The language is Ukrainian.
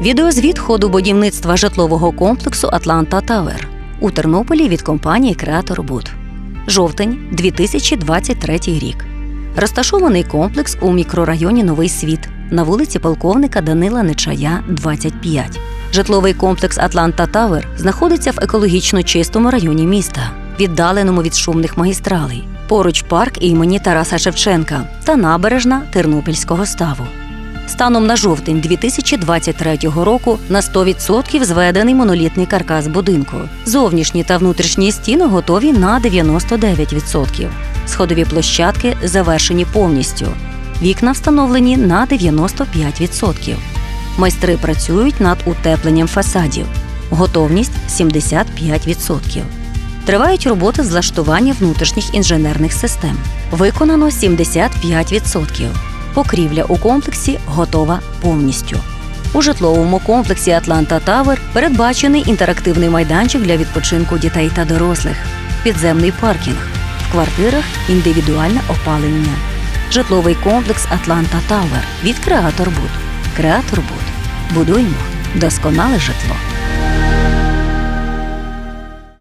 Відеозвіт ходу будівництва житлового комплексу Атланта Тавер у Тернополі від компанії Креатор Буд. Жовтень 2023 рік. Розташований комплекс у мікрорайоні Новий Світ на вулиці полковника Данила Нечая, 25. Житловий комплекс Атланта Тавер знаходиться в екологічно чистому районі міста, віддаленому від шумних магістралей. Поруч парк імені Тараса Шевченка та набережна Тернопільського ставу. Станом на жовтень 2023 року на 100% зведений монолітний каркас будинку. Зовнішні та внутрішні стіни готові на 99%. Сходові площадки завершені повністю. Вікна встановлені на 95%. Майстри працюють над утепленням фасадів. Готовність 75%. Тривають роботи з влаштування внутрішніх інженерних систем. Виконано 75%. Покрівля у комплексі готова повністю. У житловому комплексі Атланта Тавер передбачений інтерактивний майданчик для відпочинку дітей та дорослих, підземний паркінг, в квартирах індивідуальне опалення. Житловий комплекс Атланта Тавер від Креатор Буд. Креатор Буд. Будуємо досконале житло.